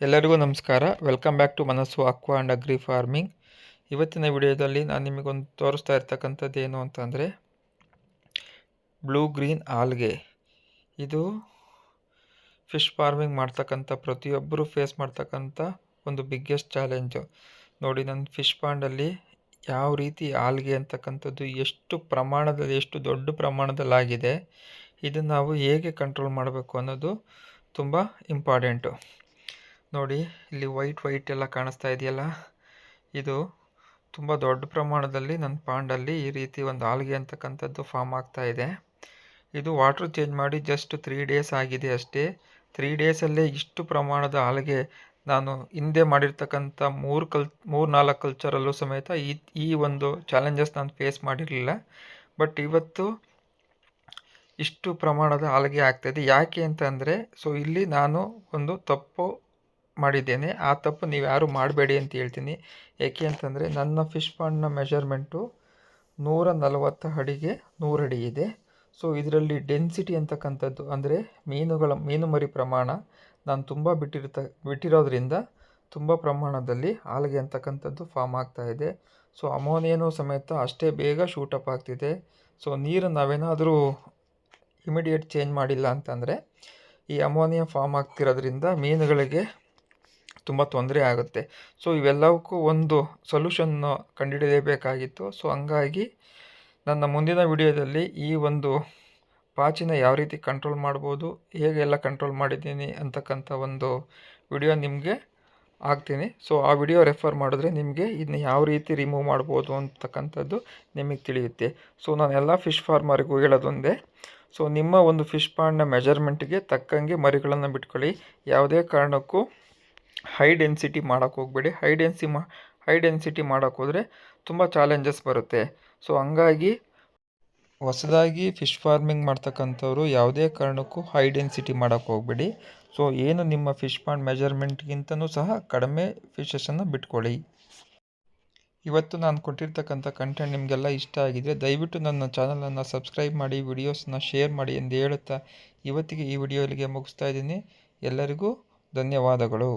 ಎಲ್ಲರಿಗೂ ನಮಸ್ಕಾರ. Welcome back to Manasu aqua and agri farming ಇವತ್ತಿನ ವಿಡಿಯೋದಲ್ಲಿ ನಾನು ನಿಮಗೊಂದು ತೋರಿಸ್ತಾ ಇರ್ತಕ್ಕಂಥದ್ದು ಏನು ಅಂತಂದರೆ ಬ್ಲೂ ಗ್ರೀನ್ ಆಲ್ಗೆ ಇದು ಫಿಶ್ ಫಾರ್ಮಿಂಗ್ ಮಾಡ್ತಕ್ಕಂಥ ಪ್ರತಿಯೊಬ್ಬರೂ ಫೇಸ್ ಮಾಡ್ತಕ್ಕಂಥ ಒಂದು ಬಿಗ್ಗೆಸ್ಟ್ ಚಾಲೆಂಜು ನೋಡಿ ನನ್ನ ಫಿಶ್ ಪಾಂಡಲ್ಲಿ ಯಾವ ರೀತಿ ಆಲ್ಗೆ ಅಂತಕ್ಕಂಥದ್ದು ಎಷ್ಟು ಪ್ರಮಾಣದಲ್ಲಿ, ಎಷ್ಟು ದೊಡ್ಡ ಪ್ರಮಾಣದಲ್ಲಾಗಿದೆ ಇದನ್ನು ನಾವು ಹೇಗೆ ಕಂಟ್ರೋಲ್ ಮಾಡಬೇಕು ಅನ್ನೋದು ತುಂಬ ಇಂಪಾರ್ಟೆಂಟು ನೋಡಿ, ಇಲ್ಲಿ ವೈಟ್ ವೈಟ್ ಎಲ್ಲ ಕಾಣಿಸ್ತಾ ಇದೆಯಲ್ಲ? ಇದು ತುಂಬ ದೊಡ್ಡ ಪ್ರಮಾಣದಲ್ಲಿ ನನ್ನ ಪಾಂಡಲ್ಲಿ ಈ ರೀತಿ ಒಂದು ಆಲ್ಗೆ ಅಂತಕ್ಕಂಥದ್ದು ಫಾರ್ಮ್ ಆಗ್ತಾ ಇದೆ. ಇದು ವಾಟ್ರ್ ಚೇಂಜ್ ಮಾಡಿ ಜಸ್ಟ್ ತ್ರೀ ಡೇಸ್ ಆಗಿದೆ ಅಷ್ಟೇ. ತ್ರೀ ಡೇಸಲ್ಲೇ ಇಷ್ಟು ಪ್ರಮಾಣದ ಆಲ್ಗೆ ನಾನು ಹಿಂದೆ ಮಾಡಿರ್ತಕ್ಕಂಥ ಮೂರು ಕಲ್, ಮೂರು ನಾಲ್ಕು ಕಲ್ಚರಲ್ಲೂ ಸಮೇತ ಈ ಈ ಒಂದು ಚಾಲೆಂಜಸ್ ನಾನು ಫೇಸ್ ಮಾಡಿರಲಿಲ್ಲ. ಬಟ್ ಇವತ್ತು ಇಷ್ಟು ಪ್ರಮಾಣದ ಆಲ್ಗೆ ಆಗ್ತಾಯಿದೆ ಯಾಕೆ ಅಂತಂದರೆ ಸೊ ಇಲ್ಲಿ ನಾನು ಒಂದು ತಪ್ಪು ಮಾಡಿದ್ದೇನೆ. ಆ ತಪ್ಪು ನೀವು ಯಾರು ಮಾಡಬೇಡಿ ಅಂತ ಹೇಳ್ತೀನಿ. ಏಕೆ ಅಂತಂದರೆ ನನ್ನ ಫಿಶ್ ಪಾಂಡ್ನ ಮೆಷರ್ಮೆಂಟು ನೂರ ನಲವತ್ತು ಅಡಿಗೆ ನೂರು ಅಡಿ ಇದೆ. ಸೊ ಇದರಲ್ಲಿ ಡೆನ್ಸಿಟಿ ಅಂತಕ್ಕಂಥದ್ದು ಅಂದರೆ ಮೀನುಗಳ, ಮೀನು ಮರಿ ಪ್ರಮಾಣ ನಾನು ತುಂಬ ಬಿಟ್ಟಿರ್ತ ಬಿಟ್ಟಿರೋದ್ರಿಂದ ತುಂಬ ಪ್ರಮಾಣದಲ್ಲಿ ಆಲ್ಗೆ ಅಂತಕ್ಕಂಥದ್ದು ಫಾರ್ಮ್ ಆಗ್ತಾ ಇದೆ. ಸೊ ಅಮೋನಿಯನೂ ಸಮೇತ ಅಷ್ಟೇ ಬೇಗ ಶೂಟಪ್ ಆಗ್ತಿದೆ. ಸೊ ನೀರು ನಾವೇನಾದರೂ ಇಮಿಡಿಯೇಟ್ ಚೇಂಜ್ ಮಾಡಿಲ್ಲ ಅಂತಂದರೆ ಈ ಅಮೋನಿಯಾ ಫಾರ್ಮ್ ಆಗ್ತಿರೋದ್ರಿಂದ ಮೀನುಗಳಿಗೆ ತುಂಬ ತೊಂದರೆ ಆಗುತ್ತೆ. ಸೊ, ಇವೆಲ್ಲವಕ್ಕೂ ಒಂದು ಸೊಲ್ಯೂಷನ್ನು ಕಂಡುಹಿಡಿಯಬೇಕಾಗಿತ್ತು. ಸೊ, ಹಂಗಾಗಿ ನನ್ನ ಮುಂದಿನ ವಿಡಿಯೋದಲ್ಲಿ ಈ ಒಂದು ಪಾಚಿನ ಯಾವ ರೀತಿ ಕಂಟ್ರೋಲ್ ಮಾಡ್ಬೋದು ಹೇಗೆಲ್ಲ ಕಂಟ್ರೋಲ್ ಮಾಡಿದ್ದೀನಿ ಅಂತಕ್ಕಂಥ ಒಂದು ವಿಡಿಯೋ ನಿಮಗೆ ಹಾಕ್ತೀನಿ. ಸೊ, ಆ ವಿಡಿಯೋ ರೆಫರ್ ಮಾಡಿದ್ರೆ ನಿಮಗೆ ಇದನ್ನ ಯಾವ ರೀತಿ ರಿಮೂವ್ ಮಾಡ್ಬೋದು ಅಂತಕ್ಕಂಥದ್ದು ನಿಮಗೆ ತಿಳಿಯುತ್ತೆ. ಸೊ, ನಾನು ಎಲ್ಲ ಫಿಶ್ ಫಾರ್ಮರಿಗೂ ಹೇಳೋದೊಂದೇ, ಸೊ, ನಿಮ್ಮ ಒಂದು ಫಿಶ್ ಪಾಂಡ್ನ ಮೆಜರ್ಮೆಂಟಿಗೆ ತಕ್ಕಂಗೆ ಮರಿಗಳನ್ನು ಬಿಟ್ಕೊಳ್ಳಿ. ಯಾವುದೇ ಕಾರಣಕ್ಕೂ ಹೈ ಡೆನ್ಸಿಟಿ ಮಾಡೋಕ್ಕೆ ಹೋಗಬೇಡಿ. ಹೈ ಡೆನ್ಸಿ ಮಾ ಹೈ ಡೆನ್ಸಿಟಿ ಮಾಡೋಕ್ಕೆ ಹೋದರೆ ತುಂಬ ಚಾಲೆಂಜಸ್ ಬರುತ್ತೆ. ಸೊ ಹಂಗಾಗಿ ಹೊಸದಾಗಿ ಫಿಶ್ ಫಾರ್ಮಿಂಗ್ ಮಾಡ್ತಕ್ಕಂಥವ್ರು ಯಾವುದೇ ಕಾರಣಕ್ಕೂ ಹೈ ಡೆನ್ಸಿಟಿ ಮಾಡೋಕ್ಕೆ ಹೋಗಬೇಡಿ. ಸೊ ಏನು ನಿಮ್ಮ ಫಿಶ್ ಪಾಂಡ್ ಮೆಜರ್ಮೆಂಟ್ಗಿಂತನೂ ಸಹ ಕಡಿಮೆ ಫಿಶಸನ್ನು ಬಿಟ್ಕೊಳ್ಳಿ. ಇವತ್ತು ನಾನು ಕೊಟ್ಟಿರ್ತಕ್ಕಂಥ ಕಂಟೆಂಟ್ ನಿಮಗೆಲ್ಲ ಇಷ್ಟ ಆಗಿದೆ ದಯವಿಟ್ಟು ನನ್ನ ಚಾನಲನ್ನು ಸಬ್ಸ್ಕ್ರೈಬ್ ಮಾಡಿ ವಿಡಿಯೋಸನ್ನ ಶೇರ್ ಮಾಡಿ ಎಂದು ಹೇಳುತ್ತಾ ಇವತ್ತಿಗೆ ಈ ವಿಡಿಯೋಲಿಗೆ ಮುಗಿಸ್ತಾ ಇದ್ದೀನಿ. ಎಲ್ಲರಿಗೂ ಧನ್ಯವಾದಗಳು.